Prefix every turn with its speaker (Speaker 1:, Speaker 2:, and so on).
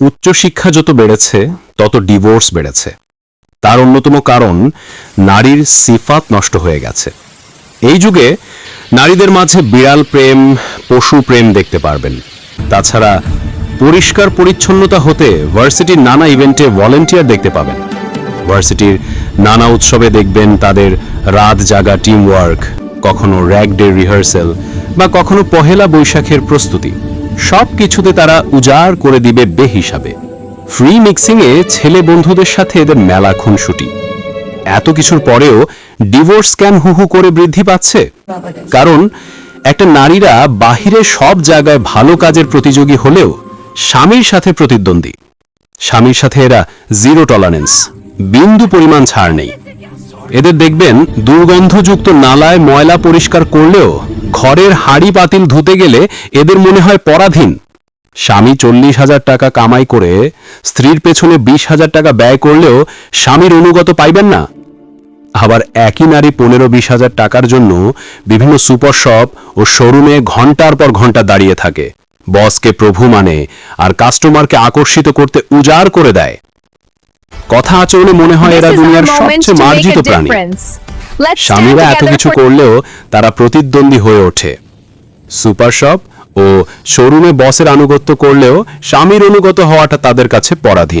Speaker 1: উচ্চশিক্ষা যত বেড়েছে, তত ডিভোর্স বেড়েছে। তার অন্যতম কারণ, নারীর সিফাত নষ্ট হয়ে গেছে। এই যুগে নারীদের মাঝে বিড়াল প্রেম, পশু প্রেম দেখতে পারবেন। তাছাড়া পরিষ্কার পরিচ্ছন্নতা হতে ভার্সিটির নানা ইভেন্টে ভলেন্টিয়ার দেখতে পাবেন। ভার্সিটির নানা উৎসবে দেখবেন তাদের রাত জাগা টিম ওয়ার্ক কখনো র্যাক ডে রিহার্সেল বা কখনো পহেলা বৈশাখের প্রস্তুতি। সব কিছুতে তারা উজাড় করে দিবে বে হিসাবে ফ্রি মিক্সিংয়ে ছেলে বন্ধুদের সাথে এদের মেলা খুনসুটি। এত কিছুর পরেও ডিভোর্স কেন হু হু করে বৃদ্ধি পাচ্ছে। কারণ একটা নারীরা বাহিরে সব জায়গায় ভালো কাজের প্রতিযোগী হলেও স্বামীর সাথে প্রতিদ্বন্দ্বী। স্বামীর সাথে এরা জিরো টলারেন্স বিন্দু পরিমাণ ছাড় নেই। এদের দেখবেন, দুর্গন্ধযুক্ত নালায় ময়লা পরিষ্কার করলেও ঘরের হাড়ি পাতিল ধুতে গেলে এদের মনে হয় পরাধীন। স্বামী চল্লিশ হাজার টাকা কামাই করে স্ত্রীর পেছনে বিশ হাজার টাকা ব্যয় করলেও স্বামীর অনুগত পাইবেন না। আবার একই নারী পনেরো বিশ হাজার টাকার জন্য বিভিন্ন সুপার শপ ও শোরুমে ঘণ্টার পর ঘণ্টা দাঁড়িয়ে থাকে। বসকে প্রভু মানে আর কাস্টমারকে আকর্ষিত করতে উজাড় করে দেয়। কথা আচরণে মনে হয় এরা দুনিয়ার সবচেয়ে মার্জিত প্রাণী। স্বামীরা এত কিছু করলেও তারা প্রতিদ্বন্দ্বী হয়ে ওঠে। সুপার শপ ও শোরুমে বসের আনুগত্য করলেও স্বামীর অনুগত হওয়াটা তাদের কাছে পরাধীন।